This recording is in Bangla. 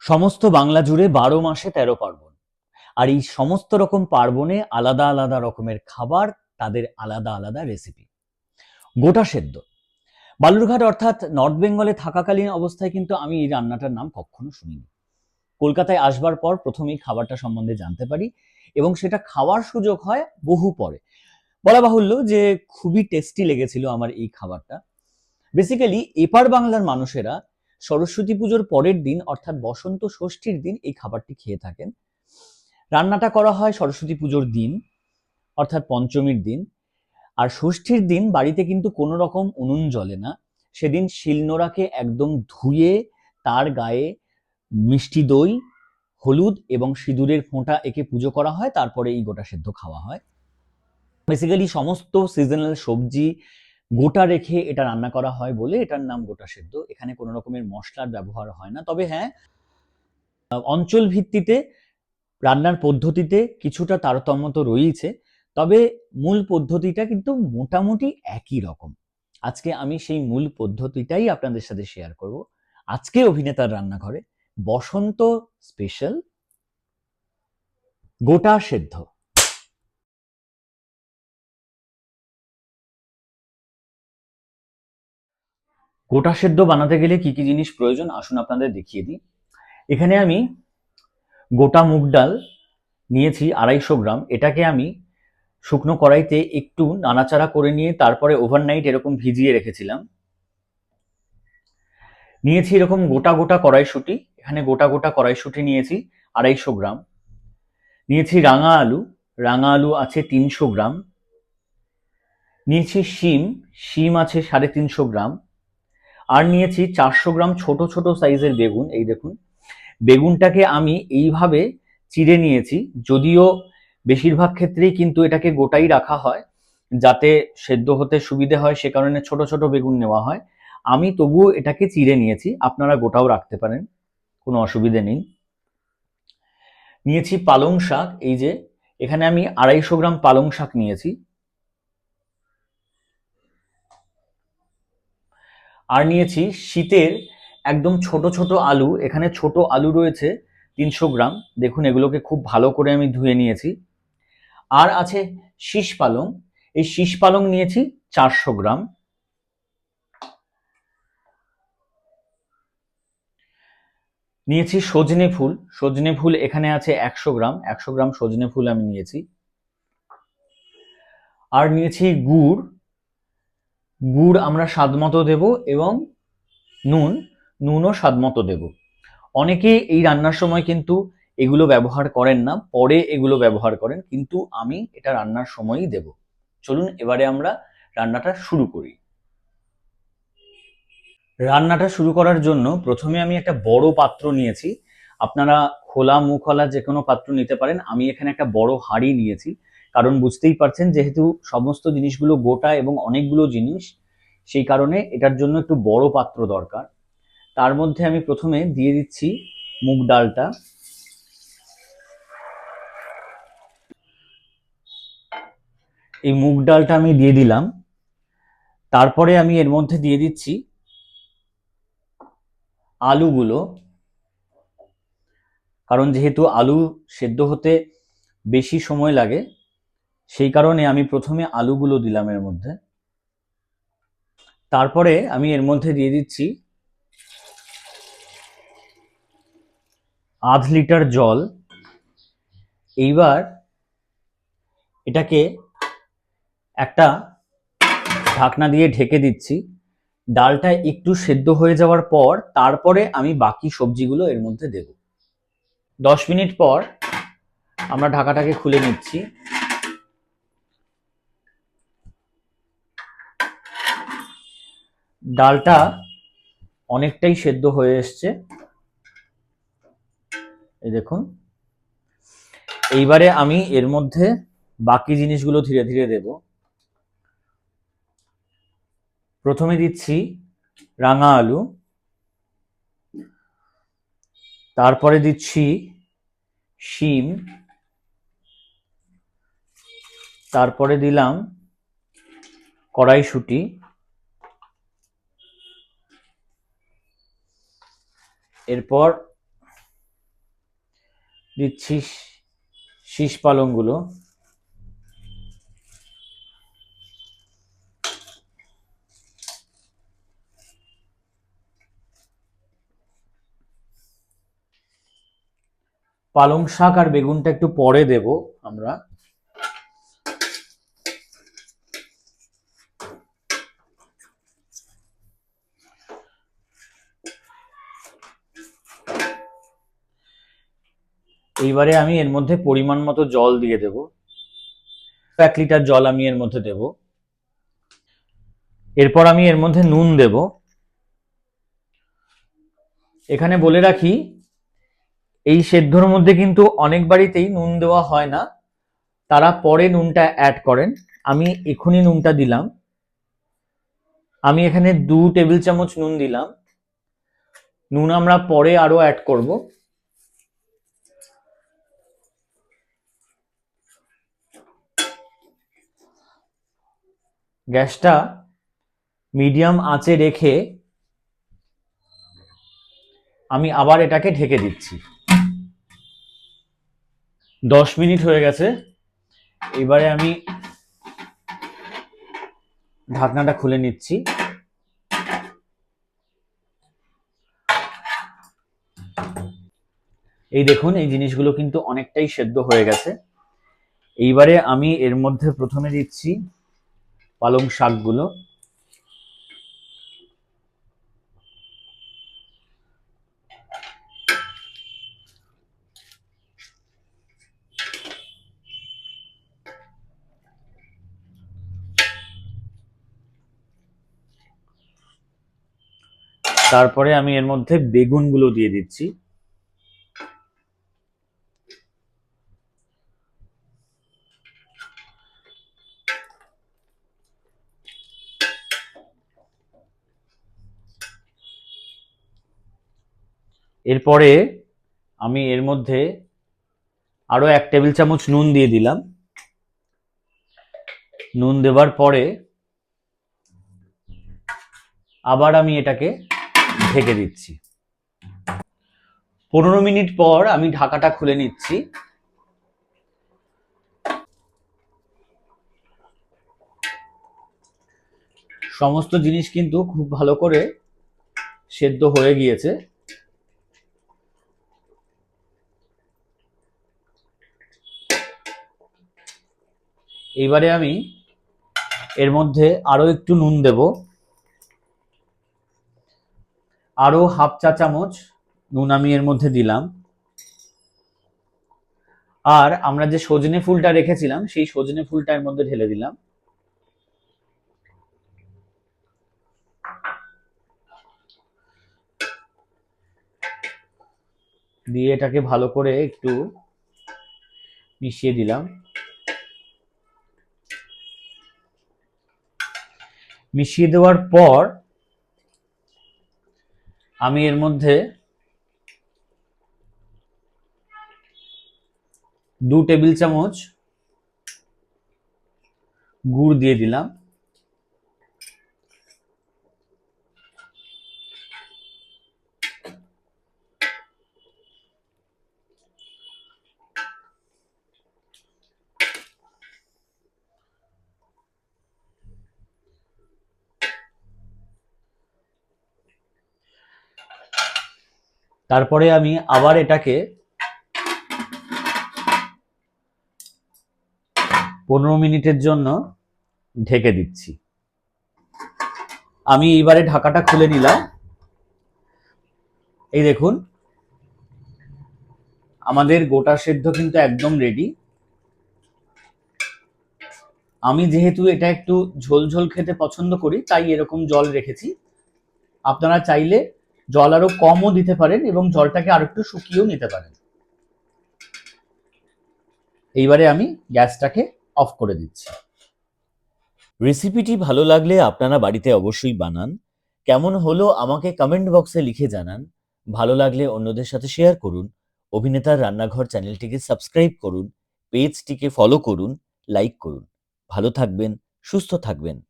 সমস্ত বাংলা জুড়ে বারো মাসে তেরো পার্বণ। আর এই সমস্ত রকম পার্বণে আলাদা আলাদা রকমের খাবার, তাদের আলাদা আলাদা রেসিপি গোটা সেদ্ধ। বালুরঘাট অর্থাৎ নর্থ বেঙ্গলে থাকাকালীন অবস্থায় কিন্তু আমি এই রান্নাটার নাম কখনো শুনিনি। কলকাতায় আসবার পর প্রথমেই খাবারটা সম্বন্ধে জানতে পারি এবং সেটা খাওয়ার সুযোগ হয় বহু পরে। বলা বাহুল্য যে খুবই টেস্টি লেগেছিল আমার এই খাবারটা। বেসিক্যালি এপার বাংলার মানুষেরা সরস্বতী পুজোর পরের দিন, অর্থাৎ বসন্ত ষষ্ঠীর দিন, এই খাবারটি খেয়ে থাকেন। রান্নাটা করা হয় সরস্বতী পুজোর দিন, অর্থাৎ পঞ্চমীর দিন। আর ষষ্ঠীর দিন বাড়িতে কিন্তু কোনো রকম উনুন জ্বলে না। সেদিন শিলনোড়াকে একদম ধুয়ে তার গায়ে মিষ্টি দই, হলুদ এবং সিঁদুরের ফোঁটা একে পুজো করা হয়। তারপরে এই গোটা সেদ্ধ খাওয়া হয়। বেসিক্যালি সমস্ত সিজনাল সবজি গোটা রেখে এটা রান্না করা হয় বলে এটার নাম গোটা সেদ্ধ। এখানে কোনো রকমের মশলার ব্যবহার হয় না। তবে হ্যাঁ অঞ্চল ভিত্তিতে রান্নার পদ্ধতিতে কিছুটা তারতম্য তো রয়েছে তবে মূল পদ্ধতিটা কিন্তু মোটামুটি একই রকম। আজকে আমি সেই মূল পদ্ধতিটাই আপনাদের সাথে শেয়ার করব। আজকে অভিনেতার রান্নাঘরে বসন্ত স্পেশাল গোটা সেদ্ধ। গোটা সেদ্ধ বানাতে গেলে কি কি জিনিস প্রয়োজন? আসুন আপনাদের দেখিয়ে দিই। এখানে আমি গোটা মুগ ডাল নিয়েছি আড়াইশো গ্রাম। এটাকে আমি শুকনো কড়াইতে একটু নাড়াচাড়া করে নিয়ে তারপরে ওভারনাইট এরকম ভিজিয়ে রেখেছিলাম। নিয়েছি এরকম গোটা গোটা কড়াইশুঁটি। এখানে গোটা গোটা কড়াইশুঁটি নিয়েছি আড়াইশো গ্রাম। নিয়েছি রাঙা আলু। রাঙা আলু আছে তিনশো গ্রাম। নিয়েছি শিম। শিম আছে সাড়ে তিনশো গ্রাম। আর নিয়েছি চারশো গ্রাম ছোট ছোট সাইজের বেগুন, এই দেখুন। বেগুনটাকে আমি এইভাবে চিড়ে নিয়েছি, যদিও বেশিরভাগ ক্ষেত্রেই কিন্তু এটাকে গোটাই রাখা হয়, যাতে সেদ্ধ হতে সুবিধে হয়, সে কারণে ছোট ছোট বেগুন নেওয়া হয়। আমি তবুও এটাকে চিড়ে নিয়েছি, আপনারা গোটাও রাখতে পারেন, কোনো অসুবিধে নেই। নিয়েছি পালং শাক, এই যে, এখানে আমি আড়াইশো গ্রাম পালং শাক নিয়েছি। আর নিয়েছি শীতের একদম ছোট ছোট আলু। এখানে ছোট আলু রয়েছে তিনশো গ্রাম। দেখুন, এগুলোকে খুব ভালো করে আমি ধুয়ে নিয়েছি। আর আছে শীষ পালং। এই শীষ পালং নিয়েছি চারশো গ্রাম। নিয়েছি সজনে ফুল। সজনে ফুল এখানে আছে একশো গ্রাম। একশো গ্রাম সজনে ফুল আমি নিয়েছি। আর নিয়েছি গুড়। গুড় আমরা স্বাদ মতো দেব এবং নুন, নুনও স্বাদ মতো দেব। অনেকে এই রান্নার সময় কিন্তু এগুলো ব্যবহার করেন না, পরে এগুলো ব্যবহার করেন, কিন্তু আমি এটা রান্নার সময়ই দেব। চলুন এবারে আমরা রান্নাটা শুরু করি। রান্নাটা শুরু করার জন্য প্রথমে আমি একটা বড় পাত্র নিয়েছি। আপনারা খোলা মুখওয়ালা যে কোনো পাত্র নিতে পারেন। আমি এখানে একটা বড় হাঁড়ি নিয়েছি। কারণ বুঝতেই পারছেন যেহেতু সমস্ত জিনিসগুলো গোটা এবং অনেকগুলো জিনিস, সেই কারণে এটার জন্য একটু বড় পাত্র দরকার। তার মধ্যে আমি প্রথমে দিয়ে দিচ্ছি মুগ ডালটা। এই মুগ ডালটা আমি দিয়ে দিলাম। তারপরে আমি এর মধ্যে দিয়ে দিচ্ছি আলুগুলো। কারণ যেহেতু আলু সেদ্ধ হতে বেশি সময় লাগে সেই কারণে আমি প্রথমে আলুগুলো দিলাম এর মধ্যে। তারপরে আমি এর মধ্যে দিয়ে দিচ্ছি আধ লিটার জল। এইবার এটাকে একটা ঢাকনা দিয়ে ঢেকে দিচ্ছি। ডালটা একটু সেদ্ধ হয়ে যাওয়ার পর তারপরে আমি বাকি সবজিগুলো এর মধ্যে দেব। দশ মিনিট পর আমরা ঢাকাটাকে খুলে নিচ্ছি। ডালটা অনেকটাই সেদ্ধ হয়ে এসছে। এই দেখুন। এইবারে আমি এর মধ্যে বাকি জিনিসগুলো ধীরে ধীরে দেব। প্রথমে দিচ্ছি রাঙা আলু। তারপরে দিচ্ছি শিম। তারপরে দিলাম কড়াইশুঁটি। এরপর দিচ্ছি শীষ পালংগুলো। পালং শাক আর বেগুনটা একটু পরে দেব আমরা। এইবারে আমি এর মধ্যে পরিমাণ মতো জল দিয়ে দেব। এক লিটার জল আমি এর মধ্যে দেব। এরপর আমি এর মধ্যে নুন দেব। এখানে বলে রাখি, এই সেদ্ধর মধ্যে কিন্তু অনেক বাড়িতেই নুন দেওয়া হয় না। তারা পরে নুনটা অ্যাড করেন। আমি এখনই নুনটা দিলাম। আমি এখানে দু টেবিল চামচ নুন দিলাম। নুন আমরা পরে আরও অ্যাড করব। গ্যাসটা মিডিয়াম আঁচে রেখে আমি আবার এটাকে ঢেকে দিচ্ছি। দশ মিনিট হয়ে গেছে। এবারে আমি ঢাকনাটা খুলে নিচ্ছি। এই দেখুন, এই জিনিসগুলো কিন্তু অনেকটাই সেদ্ধ হয়ে গেছে। এইবারে আমি এর মধ্যে প্রথমে দিচ্ছি পালং শাকগুলো। তারপরে আমি এর মধ্যে বেগুনগুলো দিয়ে দিচ্ছি। এরপরে আমি এর মধ্যে আরও এক টেবিল চামচ নুন দিয়ে দিলাম। নুন দেওয়ার পরে আবার আমি এটাকে ঢেকে দিচ্ছি। পনেরো মিনিট পর আমি ঢাকাটা খুলে নিচ্ছি। সমস্ত জিনিস কিন্তু খুব ভালো করে সেদ্ধ হয়ে গিয়েছে। এইবারে আমি এর মধ্যে আরও একটু নুন দেব। আরও হাফ চা চামচ নুন আমি এর মধ্যে দিলাম। আর আমরা যে সজনে ফুলটা রেখেছিলাম, সেই সজনে ফুলটা এর মধ্যে ঢেলে দিলাম। দিয়ে এটাকে ভালো করে একটু মিশিয়ে দিলাম। মিশিয়ে দেওয়ার পর আমি এর মধ্যে দু টেবিল চামচ গুড় দিয়ে দিলাম। তারপরে আমি আবার এটাকে পনেরো মিনিটের জন্য ঢেকে দিচ্ছি। আমি এইবারে ঢাকাটা খুলে নিলাম। এই দেখুন, আমাদের গোটা সেদ্ধ কিন্তু একদম রেডি আমি যেহেতু এটা একটু ঝোল ঝোল খেতে পছন্দ করি, তাই এরকম জল রেখেছি। আপনারা চাইলে জল আরও কমও দিতে পারেন এবং জলটাকে আরও একটু শুকিয়েও নিতে পারেন। এইবারে আমি গ্যাসটাকে অফ করে দিচ্ছি। রেসিপিটি ভালো লাগলে আপনারা বাড়িতে অবশ্যই বানান। কেমন হলো আমাকে কমেন্ট বক্সে লিখে জানান। ভালো লাগলে অন্যদের সাথে শেয়ার করুন। অভিনেতার রান্নাঘর চ্যানেলটিকে সাবস্ক্রাইব করুন। পেজটিকে ফলো করুন লাইক করুন। ভালো থাকবেন, সুস্থ থাকবেন।